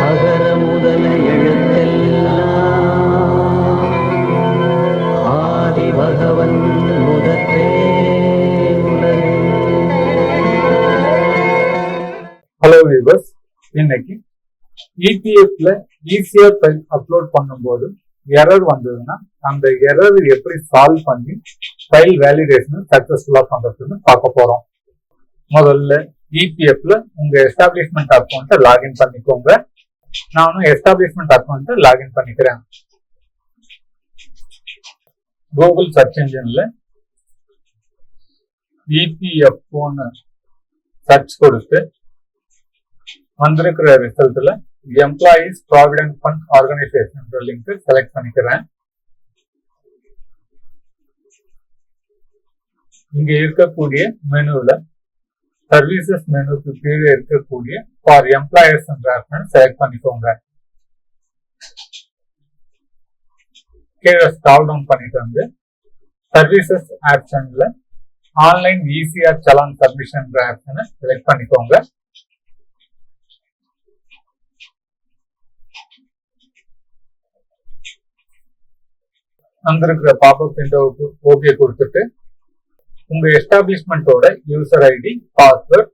அகர முதல எழுத்தெல்லாம் ஆதி பகவன் முதற்றே ஹலோ வியூவர்ஸ் இன்னைக்கு இடிஎஃப்ல ஈஸியா ஃபைல் அப்லோட் பண்ணும்போது எரர் வந்ததுன்னா அந்த எரர் எப்படி சால்வ் பண்ணி ஃபைல் வேலிடேஷன் சக்சஸ்ஃபுல்லா பண்றதுன்னு பார்க்க போறோம். முதல்ல இபிஎஃப்ல உங்க எஸ்டாப்ளிஷ்மெண்ட் அக்கௌண்ட்டை லாகின் பண்ணிக்கோங்க. நானும் எஸ்டாப்ளிஷ்மெண்ட் அக்கௌண்ட்டை லாகின் பண்ணிக்கிறேன். கூகுள் சர்ச் இன்ஜின்ல இபிஎஃப்ஓன்னு சர்ச் கொடுத்து வந்திருக்கிற ரிசல்ட்ல employees provident fund organisation link select பண்ணிக்கிறேன். இங்க இருக்கக்கூடிய மெனுவில் சர்வீசஸ் மெனுக்கு கீழே இருக்கக்கூடிய ஃபார் எம்ப்ளாயர்ஸ் ஆப்ஷன் செலக்ட் பண்ணிக்கோங்க. கீழே ஸ்டால் டவுன் பண்ணிட்டு வந்து சர்வீசஸ் ஆப்ஷன்ல ஆன்லைன் ஈஸிஆர் சலான் சப்மிஷன் ஆப்ஷனை செலக்ட் பண்ணிக்கோங்க. அங்க இருக்கிற பாப்அப் விண்டோவுக்கு ஓகே கொடுத்துட்டு உங்க எஸ்டாப்ளிஷ்மெண்டோட யூசர் ஐடி பாஸ்வேர்ட்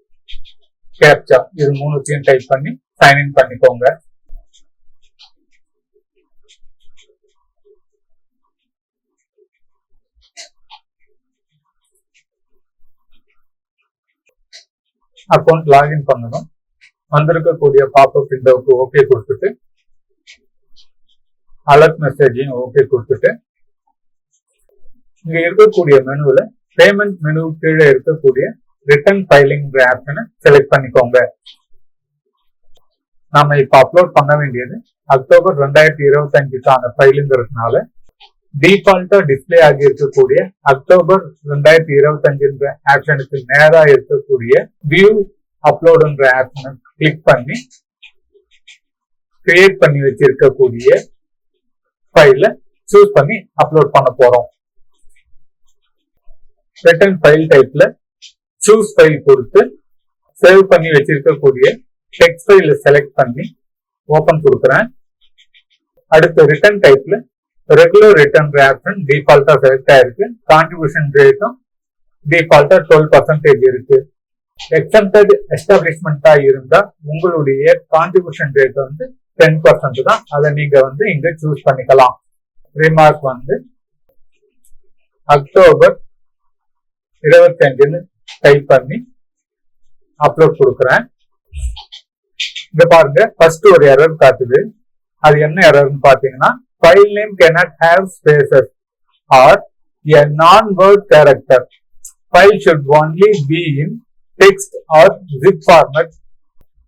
கேப்சா இது மூணுத்தையும் டைப் பண்ணி சைன் இன் பண்ணிக்கோங்க. அக்கௌண்ட் லாகின் பண்ணணும். வந்திருக்கக்கூடிய பாப்அப் விண்டோவுக்கு ஓகே கொடுத்துட்டு அலர்ட் மெசேஜையும் ஓகே கொடுத்துட்டு இங்க இருக்கக்கூடிய மெனுவில் பேமெண்ட் மெனு கீழே இருக்கக்கூடிய ரிட்டர்ன் ஃபைலிங் ஆப்ஷனை செலக்ட் பண்ணிக்கோங்க. நாம இப்ப அப்லோட் பண்ண வேண்டியது அக்டோபர் ரெண்டாயிரத்தி இருபத்தி அஞ்சுக்கான ஃபைலுங்கிறதுனால டிஃபால்ட்டா டிஸ்பிளே ஆகி இருக்கக்கூடிய அக்டோபர் ரெண்டாயிரத்தி இருபத்தி அஞ்சுன்ற ஆப்ஷனுக்கு நேரா இருக்கக்கூடிய வியூ அப்லோடுன்ற ஆப்ஷனை கிளிக் பண்ணி கிரியேட் பண்ணி வச்சிருக்கக்கூடிய ஃபைல சூஸ் பண்ணி அப்லோட் பண்ண போறோம். ரிட்டர்ன் ஃபைல் டைப்ல சூஸ் ஃபைல் கொடுத்து சேவ் பண்ணி வச்சிருக்கக்கூடிய டெக்ஸ்ட் ஃபைல செலக்ட் பண்ணி ஓபன் கொடுக்குறேன். அடுத்து ரிட்டர்ன் டைப்ல ரெகுலர் ரிட்டர்ன் ஆப்ஷன் டிஃபால்ட்டா செலக்ட் ஆயிருக்கு. கான்ட்ரிபியூஷன் ரேட்டும் டிஃபால்ட்டா டுவெல் பர்சன்டேஜ் இருக்கு. எக்ஸம்டட் எஸ்டாப்ளிஷ்மெண்டா இருந்தா உங்களுடைய கான்ட்ரிபியூஷன் ரேட் வந்து டென் பர்சன்ட் தான். அதை நீங்க வந்து இங்க சூஸ் பண்ணிக்கலாம். ரிமார்க் வந்து அக்டோபர் இருபத்தி அஞ்சுன்னு டைப் பண்ணி அப்லோட் கொடுக்குறேன். இங்க பாருங்க ஃபர்ஸ்ட் ஒரு எரர் காட்டுது. அது என்ன எரர்னு பாத்தீங்கன்னா file name cannot have spaces or a non word character file should only be in text or zip format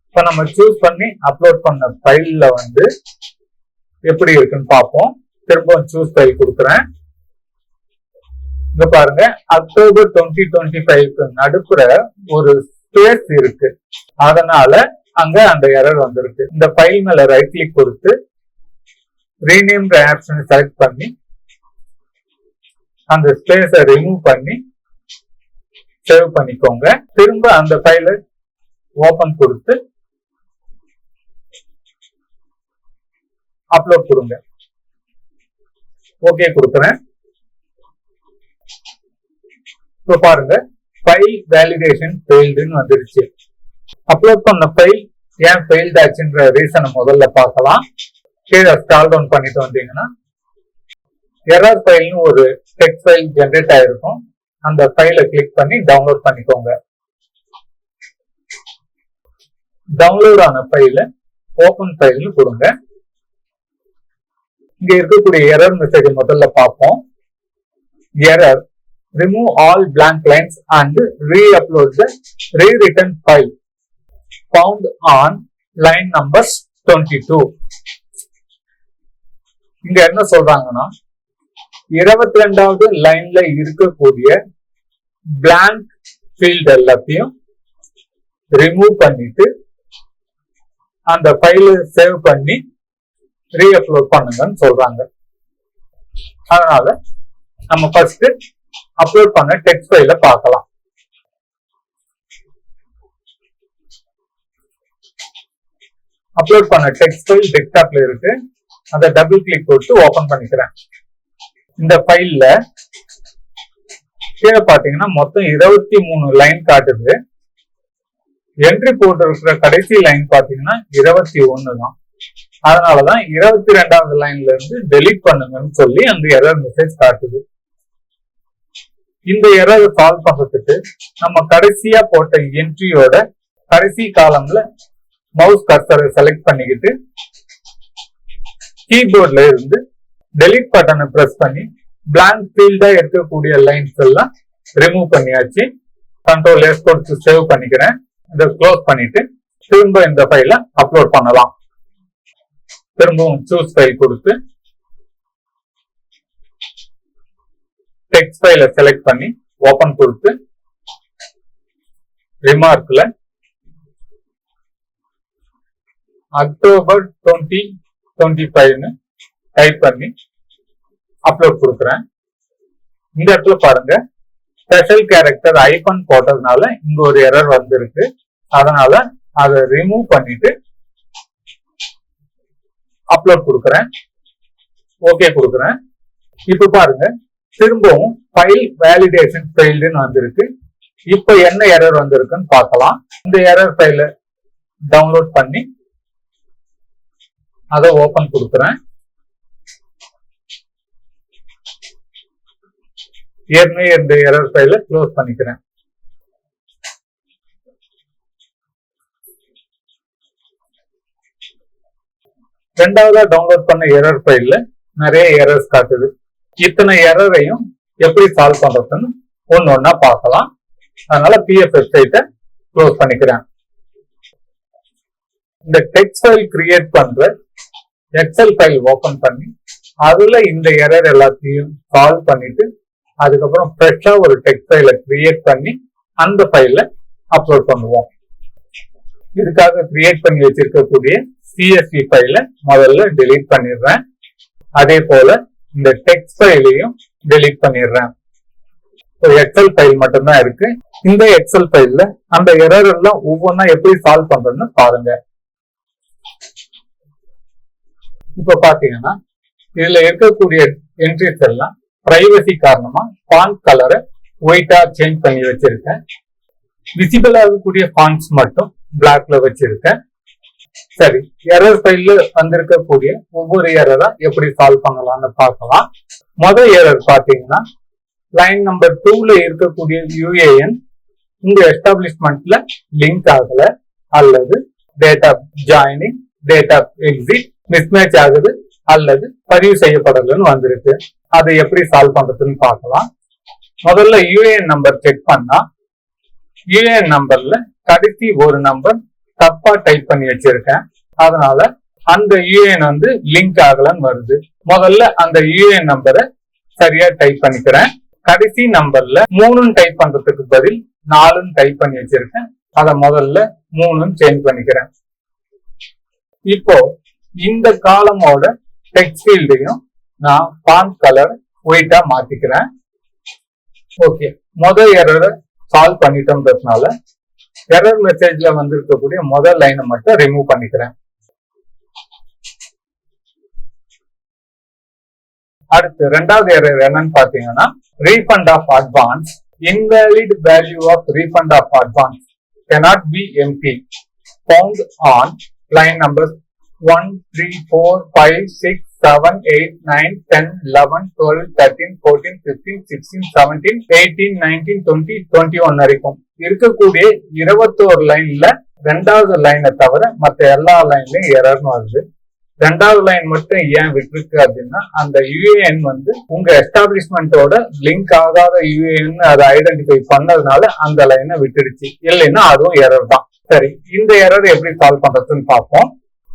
இப்போ நம்ம சூஸ் பண்ணி அப்லோட் பண்ண ஃபைலில் வந்து எப்படி இருக்குன்னு பார்ப்போம். திரும்ப சூஸ் ஃபைல் கொடுக்குறேன். இங்க பாருங்க அக்டோபர் டுவெண்ட்டி டுவெண்ட்டி ஃபைவ்க்கு நடுப்புற ஒரு ஸ்பேஸ் இருக்கு. அதனால அங்க அந்த எரர் வந்திருக்கு. இந்த ஃபைல் மேல ரைட் கிளிக் கொடுத்து ரீநேம் ஆப்ஷன் செலக்ட் பண்ணி அந்த ஸ்பேஸை ரிமூவ் பண்ணி சேவ் பண்ணிக்கோங்க. திரும்ப அந்த ஃபைலை ஓபன் கொடுத்து அப்லோட் கொடுங்க. ஓகே கொடுக்குறேன். இப்போ பாருங்க ஃபைல் வேலிடேஷன் ஃபெயில்டுன்னு வந்துருச்சு. அப்லோட் பண்ண ஃபைல் ஏன் ஃபெயில்ட் ஆச்சுன்ற ரீசனை முதல்ல பார்க்கலாம். கீழே ஸ்டால் டவுன் பண்ணிட்டு வந்தீங்கன்னா எரர் ஃபைல்னு ஒரு டெக்ஸ்ட் ஃபைல் ஜென்ரேட் ஆயிருக்கும். அந்த ஃபைலை கிளிக் பண்ணி டவுன்லோட் பண்ணிக்கோங்க. டவுன்லோட் ஆன ஃபைல ஓபன் ஃபைல்னு கொடுங்க. இங்க இருக்கக்கூடிய எரர் மெசேஜ் முதல்ல பார்ப்போம். Error remove all blank lines and re-upload the rewritten file. Found on line number 22 இங்க என்ன சொல்றாங்கன்னா இருபத்தி ரெண்டாவது லைன்ல இருக்கக்கூடிய blank ஃபீல்டு எல்லாத்தையும் ரிமூவ் பண்ணிட்டு அந்த ஃபைல சேவ் பண்ணி ரீஅப்லோட் பண்ணுங்கன்னு சொல்றாங்க. அதனால நம்ம ஃபர்ஸ்ட் அப்லோட் பண்ண டெக்ஸ்ட் ஃபைல பார்க்கலாம். அப்லோட் பண்ண டெக்ஸ்ட் ஃபைல் டெஸ்க்டாப்ல இருக்கு. அதை டபுள் கிளிக் கொடுத்து ஓபன் பண்ணிக்கிறேன். இந்த ஃபைல்ல கீழே பாத்தீங்கன்னா மொத்தம் இருபத்தி மூணு லைன் காட்டுது. என்ட்ரி போட்டிருக்கிற கடைசி லைன் பாத்தீங்கன்னா இருபத்தி ஒன்னு தான். அதனாலதான் இருபத்தி ரெண்டாவது லைன்ல இருந்து டெலிட் பண்ணுங்கன்னு சொல்லி அந்த எரர் மெசேஜ் காட்டுது. இந்த எரர் சால்வ் பண்றதுக்கு நம்ம கடைசியா போட்ட என்ட்ரியோட கடைசி காலம்ல மவுஸ் கர்சரை செலக்ட் பண்ணிக்கிட்டு கீபோர்ட்ல இருந்து டெலிட் பட்டனை பிரஸ் பண்ணி பிளாங்க் ஃபீல்டா இருக்கக்கூடிய லைன்ஸ் எல்லாம் ரிமூவ் பண்ணியாச்சு. கண்ட்ரோல் எஸ் கொடுத்து சேவ் பண்ணிக்கிறேன். இதை க்ளோஸ் பண்ணிட்டு திரும்ப இந்த ஃபைலை அப்லோட் பண்ணலாம். திரும்பவும் சூஸ் ஃபைல் கொடுத்து டெக்ஸ்ட் ஃபைல செலக்ட் பண்ணி ஓபன் கொடுத்து ரிமார்க்ல அக்டோபர் டுவெண்ட்டி டுவெண்ட்டி ஃபைவ்னு டைப் பண்ணி அப்லோட் கொடுக்குறேன். இந்த இடத்துல பாருங்க ஸ்பெஷல் கேரக்டர் ஐபன் போட்டதுனால இங்க ஒரு எரர் வந்திருக்கு. அதனால அதை ரிமூவ் பண்ணிட்டு அப்லோட் கொடுக்குறேன். ஓகே கொடுக்குறேன். இப்ப பாருங்க திரும்பவும் ஃபைல் வேலிடேஷன் ஃபெயில்டுன்னு வந்திருக்கு. இப்போ என்ன எரர் வந்திருக்குன்னு பார்க்கலாம். இந்த எரர் ஃபைல டவுன்லோட் பண்ணி அதை ஓபன் கொடுக்குறேன். ஏற்கனவே இந்த எரர் ஃபைல க்ளோஸ் பண்ணிக்கிறேன். ரெண்டாவதா டவுன்லோட் பண்ண எரர் ஃபைல்ல நிறைய எரர்ஸ் காட்டுது. இத்தனை எரரையும் எப்படி சால்வ் பண்றதுன்னு ஒன்னு ஒன்னா பார்க்கலாம். அதனால பிஎஃப் வெப்சைட்டை க்ளோஸ் பண்ணிக்கிறேன். இந்த டெக்ஸ்ட் ஃபைல் கிரியேட் பண்ற எக்ஸல் ஃபைல் ஓபன் பண்ணி அதுல இந்த எரர் எல்லாத்தையும் சால்வ் பண்ணிட்டு அதுக்கப்புறம் ஃப்ரெஷ்ஷா ஒரு டெக்ஸ்ட் ஃபைலை கிரியேட் பண்ணி அந்த ஃபைல அப்லோட் பண்ணுவோம். இதுக்காக கிரியேட் பண்ணி வச்சிருக்கக்கூடிய சிஎஸ்சி ஃபைல முதல்ல டெலீட் பண்ணிடுறேன். அதே போல இந்த டெக்ஸ்ட் ஃபைலையும் டெலீட் பண்ணிடுறேன். ஒரு எக்ஸல் ஃபைல் மட்டும்தான் இருக்கு. இந்த எக்ஸல் ஃபைல்ல அந்த எரர் எல்லாம் ஒவ்வொன்றா எப்படி சால்வ் பண்றதுன்னு பாருங்க. இப்ப பாத்தீங்கன்னா இதுல இருக்கக்கூடிய என்ட்ரிஸ் எல்லாம் பிரைவசி காரணமா ஃபாண்ட் கலரை ஒயிட்டா சேஞ்ச் பண்ணி வச்சிருக்கேன். விசிபிள் ஆகக்கூடிய ஃபாண்ட்ஸ் மட்டும் பிளாக்ல வச்சிருக்கேன். சரி எரர் ஃபைல்ல வந்திருக்கக்கூடிய ஒவ்வொரு எரரா எப்படி சால்வ் பண்ணலாம்னு பார்க்கலாம். முதல் எரர் பாத்தீங்கன்னா லைன் நம்பர் டூல இருக்கக்கூடிய யூஏஎன் உங்க எஸ்டாப்ளிஷ்மெண்ட்ல லிங்க் ஆகல அல்லது data joining data exit mismatch ஆகுது அல்லது பதிவு செய்யப்படலன்னு வந்திருக்கு. அதை எப்படி சால்வ் பண்றதுன்னு பார்க்கலாம். முதல்ல யூஏஎன் நம்பர் செக் பண்ணா யூஏஎன் நம்பர்ல கடைசி ஒரு நம்பர் தப்பா டைப் பண்ணி வச்சிருக்கேன். அதனால அந்த யூஏஎன் வந்து லிங்க் ஆகலன்னு வருது. முதல்ல அந்த யூஏஎன் நம்பரை சரியா டைப் பண்ணிக்கிறேன். கடைசி நம்பர்ல மூணுன்னு டைப் பண்றதுக்கு பதில் நாலுன்னு டைப் பண்ணி வச்சிருக்கேன். அதை முதல்ல மூணுன்னு சேஞ்ச் பண்ணிக்கிறேன். இப்போ இந்த காலமோட டெக்ஸ்ட் ஃபீல்டையும் நான் பான் கலர் ஒயிட்டா மாத்திக்கிறேன். ஓகே முதல் எரரை சால்வ் பண்ணிட்டோம்ன்றதுனால எரர் மெசேஜ்ல வந்திருக்கக்கூடிய முதல் லைனை மட்டும் ரிமூவ் பண்ணிக்கிறேன். அடுத்து ரெண்டாவது எரர் என்னன்னு பாத்தீங்கன்னா refund of advance invalid value of refund of advance cannot be empty. Found on line numbers 1, 3, 4, 5, 6, seven eight nine ten eleven twelve thirteen fourteen fifteen sixteen seventeen eighteen nineteen twenty twenty one வரைக்கும். இருக்கக்கூடிய இருபத்தோரு லைன்ல ரெண்டாவது லைனை தவிர மற்ற எல்லா லைன்லயும் எரர்னு வருது. ரெண்டாவது லைன் மட்டும் ஏன் விட்டுருக்கு அப்படின்னா அந்த யூஏஎன் வந்து உங்க எஸ்டாப்ளிஷ்மெண்டோட லிங்க் ஆகாத யூஏஎன் அதை ஐடென்டிஃபை பண்ணதுனால அந்த லைனை விட்டுடுச்சு. இல்லைன்னா அதுவும் எரர் தான். சரி இந்த எரர் எப்படி சால்வ் பண்றதுன்னு பார்ப்போம்.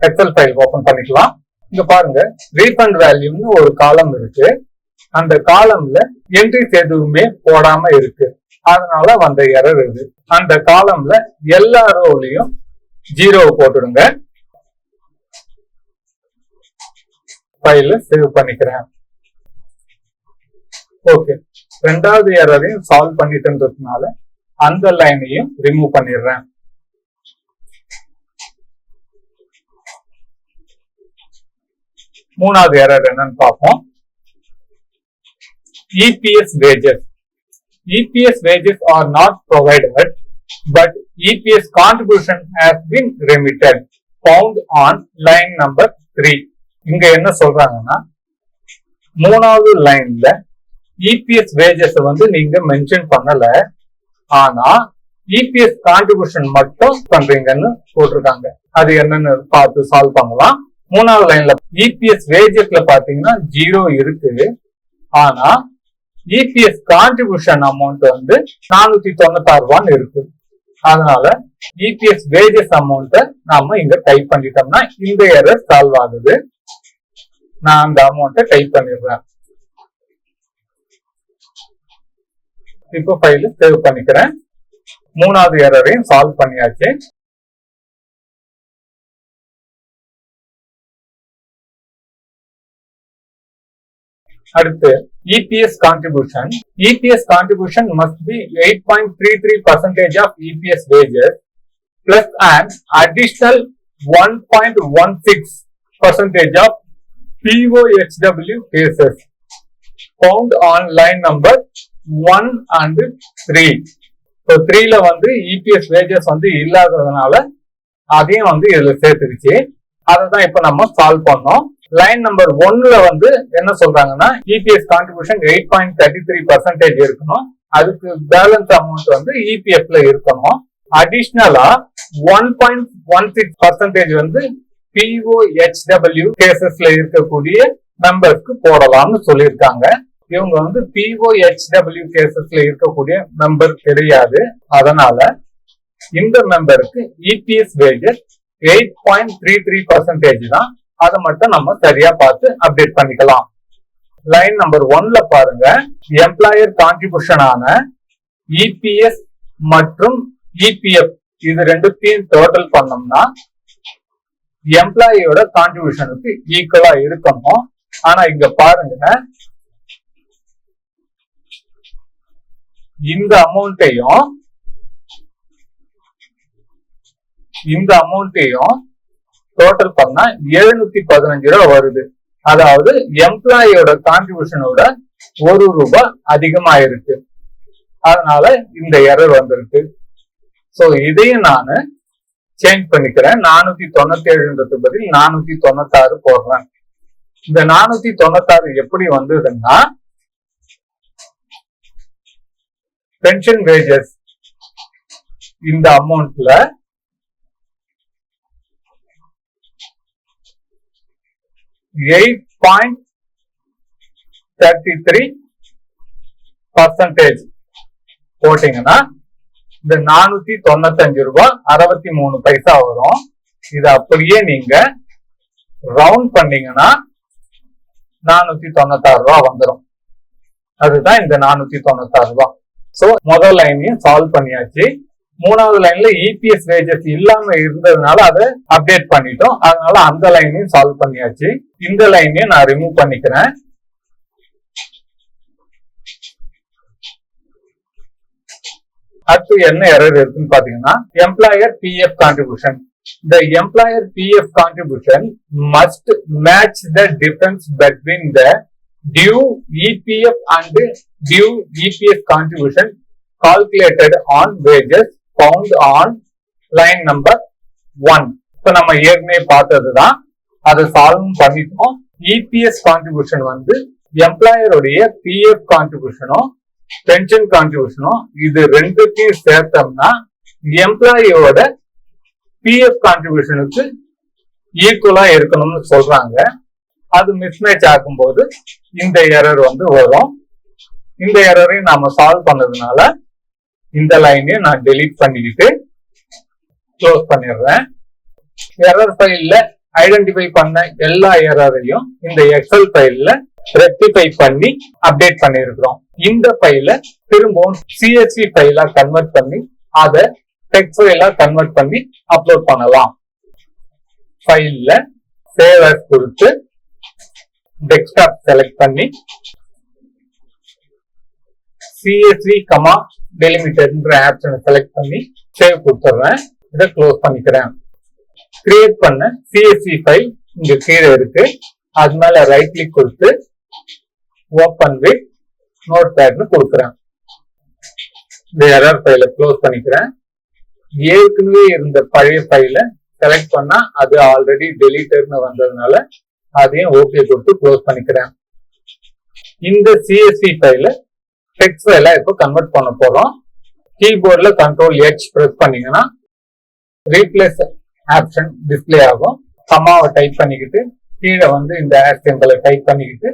எக்ஸல் ஃபைல் ஓபன் பண்ணிக்கலாம். இங்க பாருங்க ரீஃபண்ட் வேல்யூன்னு ஒரு காலம் இருக்கு. அந்த காலம்ல என்ட்ரிஸ் எதுவுமே போடாம இருக்கு. அதனால வந்த எரர் இது. அந்த காலம்ல எல்லா ரோலையும் ஜீரோ போட்டுடுங்க. ஃபைல சேவ் பண்ணிக்கிறேன். ஓகே ரெண்டாவது எரரையும் சால்வ் பண்ணிட்டதுனால அந்த லைனையும் ரிமூவ் பண்ணிடுறேன். மூணாவது எரர் என்னன்னு பார்ப்போம். EPS wages EPS wages are not provided but EPS contribution has been remitted. Found on line number இங்க என்ன சொல்றாங்கன்னா மூணாவது லைன்ல இபிஎஸ் வேஜஸ் வந்து நீங்க மென்ஷன் பண்ணல ஆனா இபிஎஸ் கான்ட்ரிபியூஷன் மட்டும் பண்றீங்கன்னு போட்டிருக்காங்க. அது என்னன்னு பார்த்து சால்வ் பண்ணலாம். மூணாவது லைன்ல இபிஎஸ் வேஜஸ்ல பாத்தீங்கன்னா ஜீரோ இருக்கு. ஆனா இபிஎஸ் கான்ட்ரிபியூஷன் அமௌண்ட் வந்து நானூத்தி தொண்ணூத்தாறு ரூபான்னு இருக்கு. அதனால இபிஎஸ் வேஜஸ் அமௌண்ட்டை நாம இங்க டைப் பண்ணிட்டோம்னா இந்த எரர் சால்வ் ஆகுது. நான் அந்த அமௌண்ட்டை டைப் பண்ணிடுறேன். இப்போ ஃபைல் சேவ் பண்ணிக்கிறேன். மூணாவது எரரையும் சால்வ் பண்ணியாச்சு. அடுத்து EPS contribution EPS contribution must be eight point three three percentage of EPS wages plus and additional one point one six percentage of POHW cases found on line number one and three so த்ரீல வந்து EPS wages வந்து இல்லாததுனால அதையும் வந்து இதுல சேர்த்துருச்சு அதை தான் இப்போ நம்ம சால்வ் பண்ணோம் லைன் நம்பர் ஒன்ல வந்து என்ன சொல்றாங்கன்னா EPS contribution eight point thirty three percentage இருக்கணும். அதுக்கு பேலன்ஸ் அமௌண்ட் வந்து இபிஎஃப்ல இருக்கணும். அடிஷ்னலா one point one six percentage வந்து பிஓஹெச்டபிள்யூ கேசஸ்ல இருக்கக்கூடிய மெம்பர்ஸ்க்கு போடலாம்னு சொல்லியிருக்காங்க. இவங்க வந்து பிஓஹெச்டபிள்யூ கேசஸ்ல இருக்கக்கூடிய மெம்பர் கிடையாது. அதனால இந்த மெம்பருக்கு EPS wages eight point three three percentage தான் அதை மட்டும் நம்ம சரியா பார்த்து அப்டேட் பண்ணிக்கலாம். லைன் நம்பர் ஒன்ல பாருங்க. எம்ப்ளாயர் கான்ட்ரிபியூஷன் இபிஎஸ் மற்றும் இபிஎஃப் இது ரெண்டுத்தையும் டோட்டல் பண்ணோம்னா எம்ப்ளாயியோட கான்ட்ரிபியூஷனுக்கு ஈக்குவலா இருக்கணும். ஆனா இங்க பாருங்க. இந்த அமௌண்ட்டையும் இந்த அமௌண்ட்டையும் டோட்டல் பண்ணா எழுநூத்தி பதினஞ்சு ரூபா வருது. அதாவது எம்ப்ளாயியோட கான்ட்ரிபியூஷனோட ஒரு ரூபாய் அதிகமாயிருக்கு. அதனால இந்த எரர் வந்திருக்கு. சோ இதையும் நான் சேஞ்ச் பண்ணிக்கிறேன். நானூத்தி தொண்ணூத்தி ஏழுன்றது பதில் நானூத்தி தொண்ணூத்தாறு போடுறேன். இந்த நானூத்தி தொண்ணூத்தாறு எப்படி வந்ததுன்னா பென்ஷன் வேஜஸ் இந்த அமௌண்ட்ல eight point thirty three percentage போட்டீங்கன்னா இந்த நானூத்தி தொண்ணூத்தஞ்சு ரூபாய் அறுபத்தி மூணு பைசா வரும். இது அப்படியே நீங்க ரவுண்ட் பண்ணீங்கன்னா நானூத்தி தொண்ணூத்தாறு ரூபா வந்துடும் அதுதான் இந்த நானூத்தி தொண்ணூத்தாறு ரூபா சோ முதல் லைனையும் சால்வ் பண்ணியாச்சு. மூணாவது லைன்ல இபிஎஸ் வேஜஸ் இல்லாம இருந்ததுனால அதை அப்டேட் பண்ணிட்டோம். அதனால அந்த லைனையும் சால்வ் பண்ணியாச்சு. இந்த லைனையும் நான் ரிமூவ் பண்ணிக்கிறேன். அடுத்து என்ன எரர் இருக்குன்னு பாத்தீங்கன்னா employer PF contribution the employer P F contribution must match the difference between the due EPF and due EPF contribution calculated on wages found on line number one இப்ப நம்ம ஏற்கனவே பார்த்ததுதான். அதை சால்வ் பண்ணிட்டோம். இபிஎஸ் கான்ட்ரிபியூஷன் வந்து எம்ப்ளாயருடைய PF கான்ட்ரிபியூஷனும் pension கான்ட்ரிபியூஷனும் இது ரெண்டுத்தையும் சேர்த்தோம்னா எம்ப்ளாயியோட PF கான்ட்ரிபியூஷனுக்கு ஈக்குவலா இருக்கணும்னு சொல்றாங்க. அது மிஸ்மேட்ச் ஆகும்போது இந்த எரர் வந்து வரும். இந்த எரரையும் நாம சால்வ் பண்ணதுனால இந்த லைனையும் நான் டெலீட் பண்ணிக்கிட்டு க்ளோஸ் பண்ணிடுறேன். எரர் ஃபைல்ல ஐடென்டிஃபை பண்ண எல்லா எரரையும் இந்த எக்ஸல் ஃபைல்ல ரெக்டிஃபை பண்ணி அப்டேட் பண்ணிருக்கிறோம் இந்த ஃபைல திரும்பவும் சிஎஸ்சி ஃபைலா கன்வெர்ட் பண்ணி அதை டெக்ஸ்ட் ஃபைலா கன்வெர்ட் பண்ணி அப்லோட் பண்ணலாம். ஃபைல்ல சேவ் கொடுத்து டெஸ்க்டாப் செலக்ட் பண்ணி சிஎஸ்சி கமா டெலிமிட்டர்ன்ற ஆப்ஷனை செலக்ட் பண்ணி சேவ் கொடுத்துட்றேன். இதை க்ளோஸ் பண்ணிக்கிறேன். கிரியேட் பண்ண சிஎஸ்சி ஃபைல் இங்க கீழே இருக்கு. அது மேல ரைட் கிளிக் கொடுத்து ஓப்பன் வித் நோட் பேட்னு கொடுக்குறேன். இந்த எரர் ஃபைலை க்ளோஸ் பண்ணிக்கிறேன். ஏற்கனவே இருந்த பழைய ஃபைலை செலக்ட் பண்ணா அது ஆல்ரெடி டெலிட்டர்னு வந்ததுனால அதையும் ஓகே கொடுத்து க்ளோஸ் பண்ணிக்கிறேன். இந்த சிஎஸ்சி ஃபைலை டெக்ஸ்ட் ஃபைல இப்போ கன்வெர்ட் பண்ண போறோம். கீபோர்ட்ல கண்ட்ரோல் ஹெச் ப்ரெஸ் பண்ணீங்கன்னா ரீப்ளேஸ் ஆப்ஷன் டிஸ்ப்ளே ஆகும். கமாவை டைப் பண்ணிக்கிட்டு கீழே வந்து இந்த ஆட் சிம்பிளை டைப் பண்ணிக்கிட்டு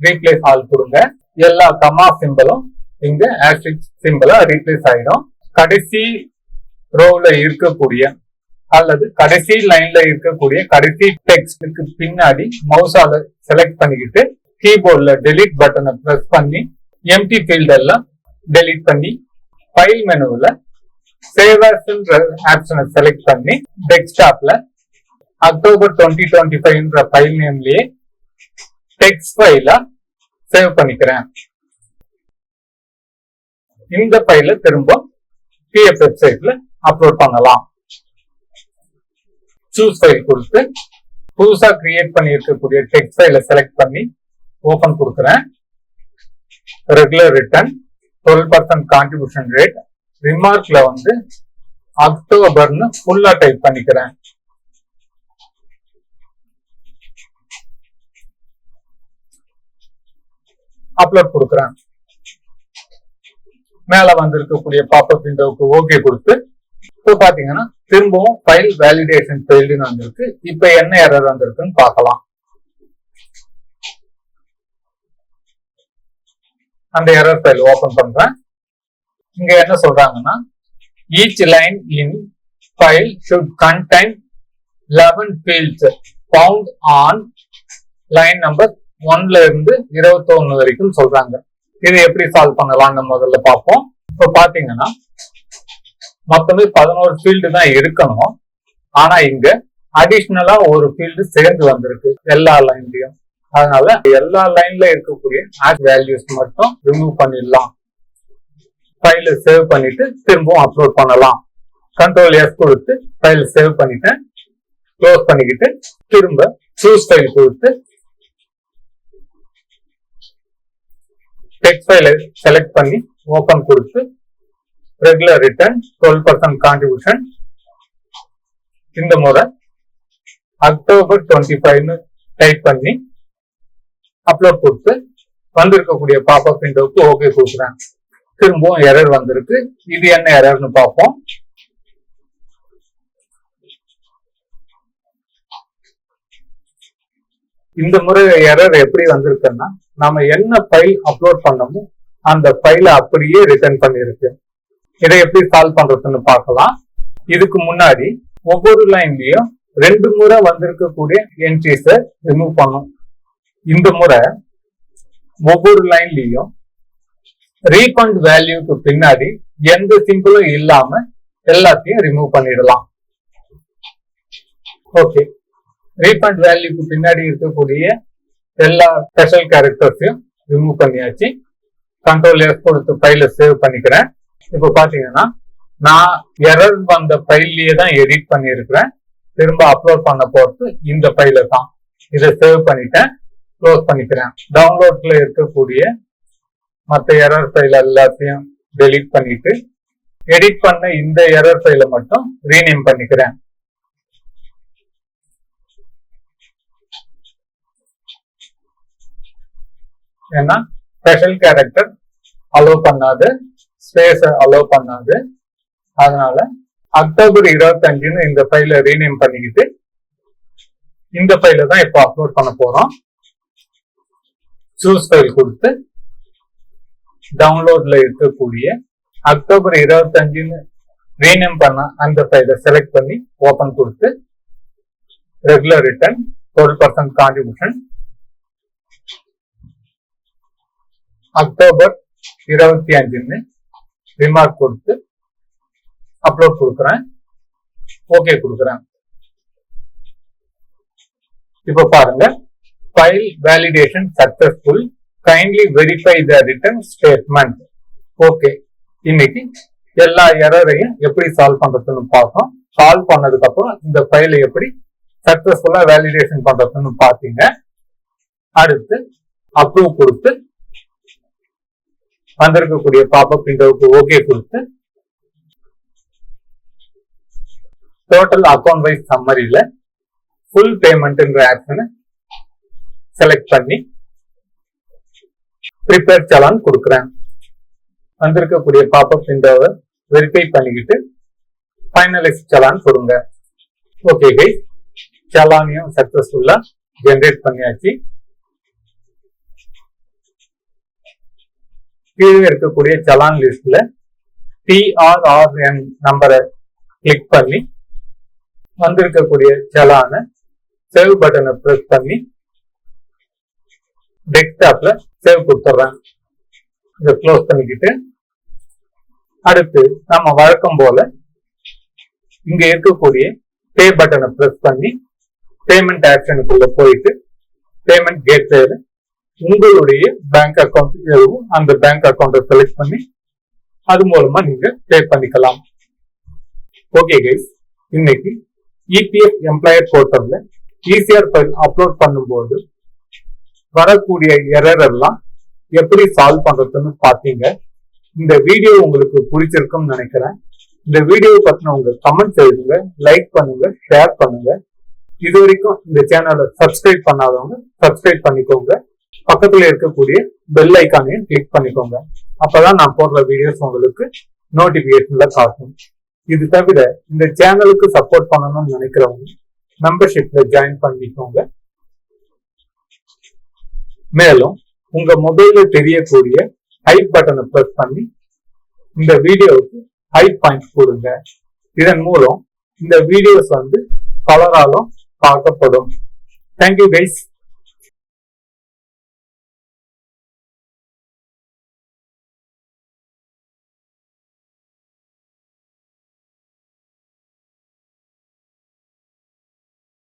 ரீப்ளேஸ் ஆல் கொடுங்க. எல்லா கமா சிம்பிளும் இங்க ஆஸ்ட்ரிக் சிம்பிளா ரீப்ளேஸ் ஆயிடும். கடைசி ரோவில் இருக்கக்கூடிய அல்லது கடைசி லைன்ல இருக்கக்கூடிய கடைசி டெக்ஸ்டுக்கு பின்னாடி மவுஸால செலக்ட் பண்ணிக்கிட்டு கீபோர்ட்ல டெலீட் பட்டனை ப்ரெஸ் பண்ணி எம்டி ஃபீல்ட் எல்லாம் டெலீட் பண்ணி ஃபைல் மெனுவில் சேவ் ஆப்ஷன்ற ஆப்ஷனை செலக்ட் பண்ணி டெஸ்க்டாப்ல அக்டோபர் டுவெண்ட்டி டுவெண்ட்டி ஃபைவ்ன்ற ஃபைல் நேம்லயே டெக்ஸ்ட் ஃபைலா சேவ் பண்ணிக்கிறேன். இந்த ஃபைல திரும்ப பிஎஃப் வெப்சைட்ல அப்லோட் பண்ணலாம். சூஸ் ஃபைல் கொடுத்து புதுசா கிரியேட் பண்ணியிருக்கக்கூடிய டெக்ஸ்ட் ஃபைல செலக்ட் பண்ணி ஓபன் கொடுக்குறேன். Regular return twelve percent contribution rate ரிமார்க்ல வந்து அக்டோபர்னு ஃபுல்லா டைப் பண்ணிக்கிறேன். அப்லோட் கொடுக்குறேன். மேல வந்திருக்கக்கூடிய பாப்பப் விண்டோவுக்கு ஓகே கொடுத்து இப்போ பாத்தீங்கன்னா திரும்பவும் ஃபைல் வேலிடேஷன் ஃபெயில்டுன்னு வந்திருக்கு. இப்போ என்ன எரர் வந்திருக்குன்னு பார்க்கலாம். அந்த எரர் ஃபைல் ஓபன் பண்றேன். இங்க என்ன சொல்றாங்கன்னா each line in file should contain eleven fields found on line number ஒன்ல இருந்து இருபத்தொன்னு வரைக்கும் சொல்றாங்க. இது எப்படி சால்வ் பண்ணலாம்னு முதல்ல பார்ப்போம். இப்போ பாத்தீங்கன்னா மொத்தமே பதினோரு ஃபீல்டு தான் இருக்கணும். ஆனா இங்க அடிஷ்னலா ஒரு ஃபீல்டு சேர்ந்து வந்திருக்கு. எல்லா லைன்லயும் அதனால எல்லா லைன்ல இருக்கக்கூடிய ஆட் வேல்யூஸ் மட்டும் ரிமூவ் பண்ணிடலாம். ஃபைல சேவ் பண்ணிட்டு திரும்பவும் அப்லோட் பண்ணலாம். கண்ட்ரோல் எஸ் கொடுத்து ஃபைல் சேவ் பண்ணிட்டேன் க்ளோஸ் பண்ணிக்கிட்டு திரும்ப சூஸ் ஃபைல் கொடுத்து டெக்ஸ்ட் ஃபைலை செலக்ட் பண்ணி ஓப்பன் கொடுத்து regular return twelve percent contribution இந்த முறை அக்டோபர் டுவெண்ட்டி ஃபைவ்னு டைப் பண்ணி அப்லோட் கொடுத்து வந்திருக்கக்கூடிய பாப்அப் விண்டோவுக்கு ஓகே கொடுக்குறேன். திரும்பவும் எரர் வந்திருக்கு. இது என்ன எரர்னு பார்ப்போம். இந்த முறை எரர் எப்படி வந்திருக்குன்னா நாம என்ன ஃபைல் அப்லோட் பண்ணமோ அந்த ஃபைலை அப்படியே ரிட்டர்ன் பண்ணிருக்கு. இதை எப்படி சால்வ் பண்றதுன்னு பார்க்கலாம். இதுக்கு முன்னாடி ஒவ்வொரு லைன்லயும் ரெண்டு முறை வந்திருக்கக்கூடிய என்ட்ரிஸை ரிமூவ் பண்ணும் இந்த முறை ஒவ்வொரு லைன்லயும் ரீஃபண்ட் வேல்யூக்கு பின்னாடி எந்த சிம்பிளும் இல்லாம எல்லாத்தையும் ரிமூவ் பண்ணிடலாம். ஓகே ரீஃபண்ட் வேல்யூக்கு பின்னாடி இருக்கக்கூடிய எல்லா ஸ்பெஷல் கேரக்டர்ஸையும் ரிமூவ் பண்ணியாச்சு. கண்ட்ரோல் எஃப் கொடுத்து ஃபைல சேவ் பண்ணிக்கிறேன். இப்போ பாத்தீங்கன்னா நான் எரர் வந்த ஃபைல்லையே தான் எடிட் பண்ணியிருக்கிறேன். திரும்ப அப்லோட் பண்ண போறது இந்த ஃபைல தான். இதை சேவ் பண்ணிட்டேன். க்ளோஸ் பண்ணிக்கிறேன். டவுன்லோட்ல இருக்கக்கூடிய மற்ற எரர் ஃபைல் எல்லாத்தையும் டெலீட் பண்ணிட்டு எடிட் பண்ண இந்த எரர் ஃபைலை மட்டும் ரீநேம் பண்ணிக்கிறேன். ஏன்னா ஸ்பெஷல் கேரக்டர் அலோவ் பண்ணாது ஸ்பேஸ் அலோவ் பண்ணாது. அதனால அக்டோபர் இருபத்தஞ்சுன்னு இந்த ஃபைலை ரீநேம் பண்ணிக்கிட்டு இந்த ஃபைல தான் இப்போ அப்லோட் பண்ண போறோம். சூஸ் ஃபைல் கொடுத்து டவுன்லோட்ல இருக்கக்கூடிய அக்டோபர் இருபத்தஞ்சுன்னு ரீநேம் பண்ண அந்த ஃபைலை செலக்ட் பண்ணி ஓபன் கொடுத்து regular return twelve percent contribution October இருபத்தி அஞ்சுன்னு ரிமார்க் கொடுத்து அப்லோட் கொடுக்குறேன். ஓகே கொடுக்குறேன். இப்போ பாருங்க. File validation successful kindly verify the return statement okay இன்னைக்கு எல்லா எரரையும் எப்படி சால்வ் பண்றதுன்னு பார்த்தோம் சால்வ் பண்ணதுக்கு அப்புறம் இந்த ஃபைலை எப்படி சக்சஸ்ஃபுல்லா வேலிடேஷன் பண்றதுன்னு பார்த்தீங்க. அடுத்து அப்ரூவ் கொடுத்து வந்திருக்கக்கூடிய பாப்பப் விண்டோவுக்கு ஓகே கொடுத்து டோட்டல் அக்கௌண்ட் வைஸ் சம்மரியில ஃபுல் பேமெண்ட்ன்ற ஆப்ஷனை செலக்ட் பண்ணி ப்ரிப்பேர் சலான் கொடுக்குறேன் வந்திருக்கக்கூடிய பாப்பப் விண்டோவை வெரிஃபை பண்ணிக்கிட்டு ஃபைனலைஸ் சலான் கொடுங்க. ஓகே கை சலானையும் சக்சஸ்ஃபுல்லா ஜென்ரேட் பண்ணியாச்சு. கீழே இருக்கக்கூடிய சலான் லிஸ்ட்ல டிஆர்ஆர்என் நம்பரை கிளிக் பண்ணி வந்திருக்கக்கூடிய சலான சேவ் பட்டனை ப்ரெஸ் பண்ணி டெஸ்க்டாப்ல சேவ் கொடுத்துட்றேன். இதை க்ளோஸ் பண்ணிக்கிட்டு அடுத்து நம்ம வழக்கம் போல இங்க இருக்கக்கூடிய பே பட்டனை பிரஸ் பண்ணி பேமெண்ட் ஆப்ஷனுக்குள்ள போயிட்டு பேமெண்ட் கேட்வேல உங்களுடைய பேங்க் அக்கௌண்ட் எதுவும் அந்த பேங்க் அக்கௌண்ட்டை செலக்ட் பண்ணி அது மூலமா நீங்க பே பண்ணிக்கலாம். ஓகே கைஸ் இன்னைக்கு இபிஎஃப் எம்ப்ளாயர் போர்ட்டல்ல ஈசிஆர் ஃபைல் அப்லோட் பண்ணும்போது வரக்கூடிய எரர் எல்லாம் எப்படி சால்வ் பண்றதுன்னு பாத்தீங்க இந்த வீடியோ உங்களுக்கு பிடிச்சிருக்கும்னு நினைக்கிறேன். இந்த வீடியோ பத்தின உங்க கமெண்ட்ஸ் எழுதுங்க லைக் பண்ணுங்க ஷேர் பண்ணுங்க. இது வரைக்கும் இந்த சேனலை சப்ஸ்கிரைப் பண்ணாதவங்க சப்ஸ்கிரைப் பண்ணிக்கோங்க. பக்கத்துல இருக்கக்கூடிய பெல் ஐக்கானையும் கிளிக் பண்ணிக்கோங்க. அப்பதான் நான் போடுற வீடியோஸ் உங்களுக்கு நோட்டிபிகேஷன்ல காட்டும். இது தவிர இந்த சேனலுக்கு சப்போர்ட் பண்ணணும்னு நினைக்கிறவங்க மெம்பர்ஷிப்ல ஜாயின் பண்ணிக்கோங்க. மேலும் உங்க மொபைல்ல தெரியக்கூடிய ஐ பட்டனை பிரஸ் பண்ணி இந்த வீடியோவுக்கு ஐ பாயிண்ட் கொடுங்க. இதன் மூலம் இந்த வீடியோஸ் வந்து பலராலும் பார்க்கப்படும். Thank you guys